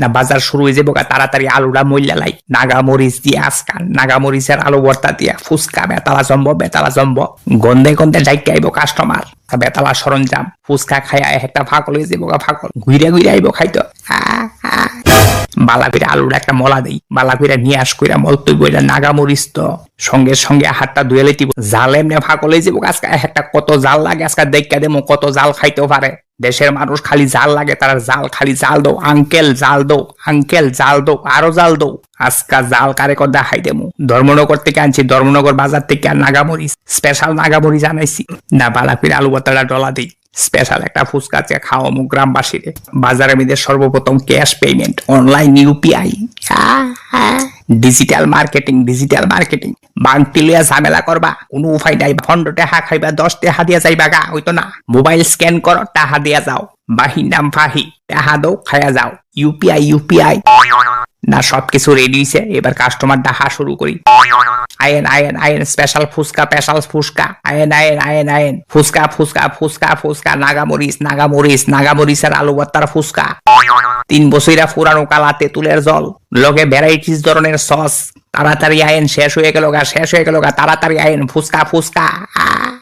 না, বাজার শুরু হয়ে যাব তাড়াতাড়ি আলুটা মইলা লাই। নাগা মরিচ দিয়ে আসকান, নাগা আলু ভর্তা দিয়া, ফুচকা, বেতালা জম্ব বেতালা জম্ব। গন্ধে গন্ধে ডাইকে আইব কাস্টমার বেতালা সরঞ্জাম, ফুচকা খাই একটা ফাঁকল হয়ে যাব ফাঁকল ঘুরে ঘুরে আইব খাইতো। বালা আলুর একটা মলা দেই। বালা করে নিয়ে আস কইরা মল তুই বইরা নাগা মরিচ তো। সঙ্গে সঙ্গে হাতটা ধুয়ে লইতিব জাল এমনি ফাঁকলে যাব আজকে একটা কত জাল লাগে, আজকে দেখা দেবো কত জাল খাইতেও পারে। দেশের মানুষ খালি জাল লাগে, তারা জাল খালি জাল দো আঙ্কেল জাল দো আঙ্কেল জাল দো আরও জাল দো আজকা জাল কারে কর দেখাই দেবো ধর্মনগর থেকে আনছি, ধর্মনগর বাজার থেকে আর নাগামরিচ। স্পেশাল নাগামরিচ আনাইছি। না বালা করে আলু বাতাটা ডলা দিই। স্পেশাল একটা ফুচকা চা খাওয়া মু গ্রামবাসীরে। বাজারে মিদের সর্বপ্রথম cash payment, online UPI digital marketing digital marketing. বাংটি লইয়া ঝামেলা করবা, কোনো উপায় নাই পনেরো টাকা খাইবা, দশ টাকা দিয়া যাইবা গা, হইতো না। মোবাইল স্ক্যান করো টাকা দিয়া যাও। বাহি নাম ফাহি টাকা দৌ খাইয়া যাও। ইউপিআই ইউপিআই না সবকিছু রেডি হইছে। এবার কাস্টমার ডাহা শুরু করি। আয়েন আয়েন আয়েন স্পেশাল ফুচকা স্পেশাল ফুচকা। আয়েন আয়েন আয়েন আয়েন। ফুচকা ফুচকা ফুচকা ফুচকা নাগামরিচ নাগামরিচ নাগামরিচের আলু ভর্তার ফুচকা। তিন বছরা পুরানো কালা তেঁতুলের জল। লগে ভ্যারাইটিস ধরনের সস তাড়াতাড়ি আয়েন শেষ হয়ে গেল গা শেষ হয়ে গেল গা তাড়াতাড়ি আয়েন আহ, আহ।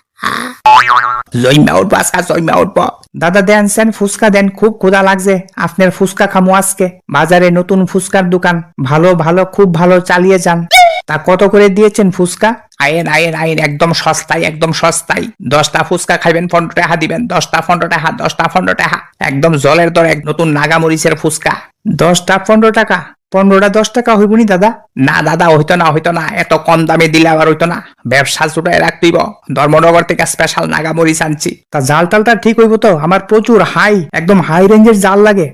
জইমা উঠবো আজকা জইমা উঠবো দাদা দেন সেন ফুচকা দেন খুব ক্ষুধা লাগছে। আপনার ফুচকা খামো আজকে। বাজারে নতুন ফুচকার দোকান। ভালো ভালো খুব ভালো চালিয়ে যান। তা কত করে দিয়েছেন ফুচকা? আয়েন আয়েন আয়েন একদম সস্তায় একদম সস্তায়। দশটা ফুচকা খাইবেন পনেরো টাকা দিবেন। দশটা পনেরো টাকা দশটা পনেরো টাকা। একদম জলের দর এক নতুন নাগামরিচের ফুচকা। দশটা পনেরো টাকা? পনেরোটা দশ টাকা হইব নি দাদা? না দাদা হইতো না হইতো না। এত কম দামে দিলে আবার হইতো না। ব্যবসা জুটায় রাখতেইব। ধর্মনগর থেকে স্পেশাল নাগামরিচ আনছি। তা জাল টালটা ঠিক হইব তো? আমার প্রচুর হাই একদম হাই রেঞ্জের জাল লাগে।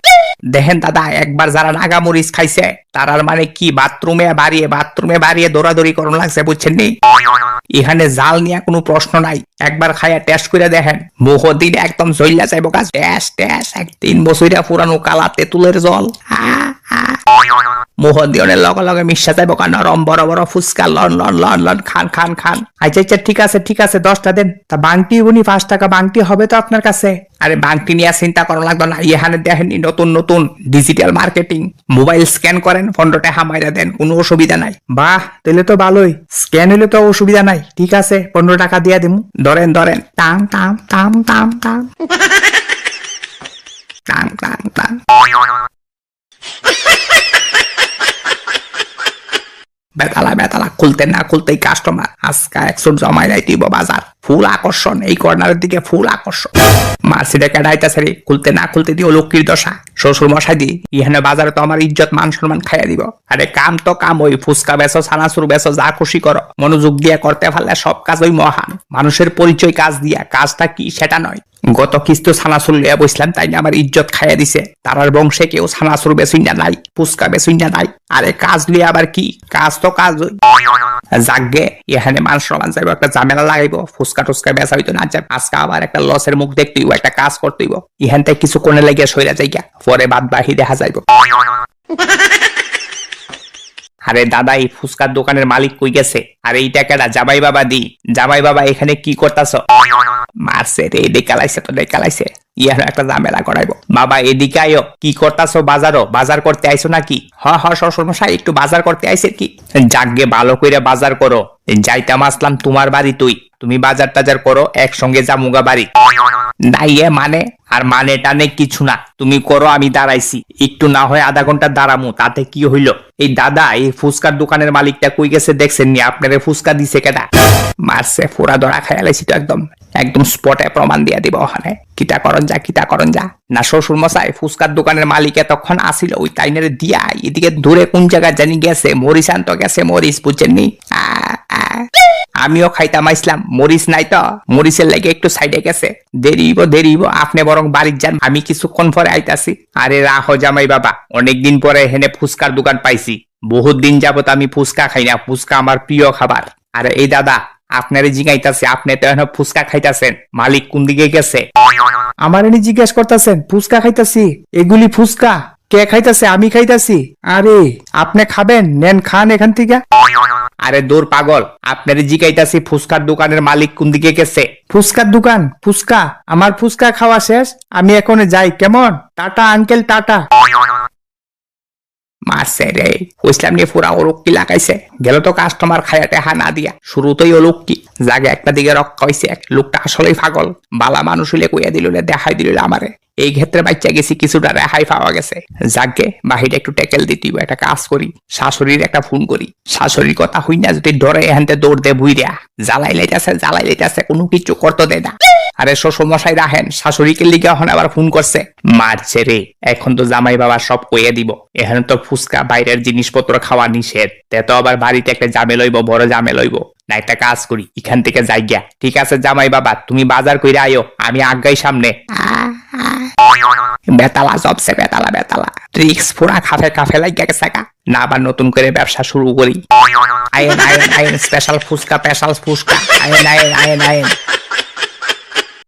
দেখেন দাদা একবার যারা নাগামরিচ খাইছে তারার মানে কি? বাথরুমে বাড়িয়ে বাথরুমে বাড়িয়ে দৌড়াদৌড়ি করুন লাগছে বুঝছেন নি? এখানে জাল নিয়ে কোনো প্রশ্ন নাই। একবার খাইয়া টেস্ট করে দেখেন। মুখ দিলে একদম জইলা যাইব কাজ। ট্যাস ট্যাস এক তিন বছরিয়া পুরানো কালা তেঁতুলের জল। আহ, মুখ দিয়নের লগে লগে মিশা যাইব কা নরম বড় বড়, ফুচকা, লন লন লন লন, খান খান খান। আচ্ছা আচ্ছা ঠিক আছে ঠিক আছে, দশটা দেন। তা বাংটি উনি পাঁচ টাকা, বাংটি হবে তো আপনার কাছে? আরে, বাংটি নিয়ে চিন্তা করা লাগবে না, এখানে দেখেনি নতুন নতুন ডিজিটাল মার্কেটিং মোবাইল স্ক্যান করেন পনেরো টাকা মাইরা দেন, কোনো অসুবিধা নাই। বাহ তাহলে তো ভালোই। স্ক্যান হলে তো অসুবিধা নাই। ঠিক আছে, পনেরো টাকা দিয়ে দিমু। ধরেন ধরেন। টাম টাম টাম টাম টাম টাম টাম টাম বেতালা বেতালা, খুলতে না খুলতেই কাস্টমার আজকা একশো জমাই যাইতেইব বাজার। ফুল আকর্ষণ, এই কর্নারের দিকে ফুল আকর্ষণ। মার্সিডে কেডাইতেছে রে? খুলতে না খুলতে দিও লক্ষ্মীর দশা। শ্বশুর মশাই দি, ইহানে বাজারে তো আমার ইজ্জত, মান সম্মান খাইয়া দিব। আরে কাম তো কাম, ওই ফুচকা বেচো, ছানাচুর বেচো, যা খুশি করো। মনোযোগ দিয়ে করতে পারলে সব কাজ ওই মহান। মানুষের পরিচয় কাজ দিয়া, কাজটা কি সেটা নয়। গত কিস্ত ছানাচুর লিয়া বসলাম তাই না আমার ইজ্জত খাইয়া দিছে। তারার বংশে কেউ ছানাচুর বেচুই না নাই ফুচকা বেচুই না নাই আরে কাজ লিয়ে আবার কি? কাজ তো কাজ যাগে এখানে মান সম্মান যাইব, একটা ঝামেলা লাগাইব, ফুচকা টুচকা বেচা হইতো না যাক আজকে আবার একটা লসের মুখ দেখতে হইব, একটা কাজ করতে হইব। ইহান থেকে কিছু কোনে লাগিয়া সইরা যাইগা, পরে বাদ বাহি দেখা যাইব। আরে দাদা, এই ফুচকার দোকানের মালিক কই গেছে? আরে এই টাকাটা জামাই বাবা দি। জামাই বাবা, এখানে কি করতাছ? মারছে রে এদিকে কালাইছে তো, দেখালাইছে। ইয়ার একটা ঝামেলা করাইবো। বাবা, এদিকে আয়ো। কি করতাছো বাজারও? বাজার করতে আইছো নাকি? হ হ শ্বশুর মশাই, একটু বাজার করতে আইছে কি? যাগে ভালো কইরা বাজার করো। যাইতাম, আসলাম তোমার বাড়ি তুই। তুমি বাজার টাজার করো, একসঙ্গে জামুগা বাড়ি। নাই এ মানে? আর মানে টানে কিছু না। তুমি করো, আমি দাঁড়াইছি। একটু না হয় আধা ঘণ্টা দাঁড়ামু, তাতে কি হইল? এই দাদা, এই ফুচকার দোকানের মালিকটা কই গেছে দেখছেন নি? আপনারে ফুচকা দিছে কেটা মারছে ফোরা ধরা খেয়ালাইছি তো একদম। একদম স্পটে প্রমাণ দিয়া দিব ওখানে। কিটা করন যা, কিটা করন যা। না শ্বশুর মশাই ফুচকার দোকানের মালিকে তখন আসিল, ওই টাইনের দিয়া, এদিকে দূরে কোন জায়গায় জানি গেছে মরিচ আনতো গেছে মরিচ, বুঝছেন নি? আ। আমিও খাইতাম মরিচ নাই তো। মরিচের লাগে একটু সাইডে গেছে। দেরিব দেরিব আপনি বরং বাড়ির যান। আমি কিছুক্ষণ পরে আইতাছি। আরে রাহ জামাই বাবা। অনেকদিন পরে হেনে ফুচকার দোকান পাইছি। বহুত দিন যাবত আমি ফুচকা খাই না। ফুচকা আমার প্রিয় খাবার। আরে এই দাদা, আপনারে জিগাইতাছে। আপনি তো এখন ফুচকা খাইতাছেন। মালিক কোন দিকে গেছে? আমার এনে জিজ্ঞেস করতেছেন, ফুচকা খাইতাছি? এগুলি ফুচকা? কে খাইতাছে? আমি খাইতাছি। আরে আপনি খাবেন? নেন খান এখান থেকে। আরে দূর পাগল আপনার জিগাইতাছি ফুচকার দোকানের মালিক কোন দিকে গেছে? ফুচকার দোকান? ফুচকা? আমার ফুচকা খাওয়া শেষ। আমি এখন যাই। কেমন? Tata uncle tata. মারছে রে কইসলাম নিয়ে পুরা ওরক কি লাগাইছে। গেল তো কাস্টমার খায়া টেহা না দিয়া। শুরুতেই ওলুক কি জাগে একটা দিকে রক্ষা হইছে। লোকটা আসলেই পাগল। বালা মানুষ হইলে কইয়া দিল দেখাই দিল আমারে। এই ক্ষেত্রে বাচ্চা গেছি কিছুটা রেহাই পাওয়া গেছে। যাকে বাহিরে একটু টেকেল দিতে হইবো, একটা কাজ করি। শাশুড়ির একটা ফোন করি। শাশুড়ির কথা হই না যদি ডরে এহান্তে দৌড় দে বুইরা। জ্বালাই লাইতাছে জ্বালাই লাইতাছে কোনো কিছু করতে দেয় না। আরে শ্বশুর মশাই রাহেন শাশুড়িকে লিগে এখন আবার ফোন করছে। মারছে রে এখন তো জামাই বাবা সব কইয়ে দিব। এখানে তো ফুচকা বাইরের জিনিসপত্র খাওয়া নিষেধ। তে তো আবার বাড়িতে একটা জামে লইব বড় জামে লইব। না, একটা কাজ করি, এখান থেকে যাই গিয়া। ঠিক আছে জামাই বাবা, তুমি বাজার কইরা আয়ো, আমি আগাই সামনে। বেতালা জবসে বেতালা বেতালা। ট্রিক্স পুরা খাফে খাফে লাগিয়া গেছে। না আবার নতুন করে ব্যবসা শুরু করি। আয়েন আয়েন আয়েন স্পেশাল ফুচকা স্পেশাল ফুচকা। আয়েন আয়েন আয়েন আয়েন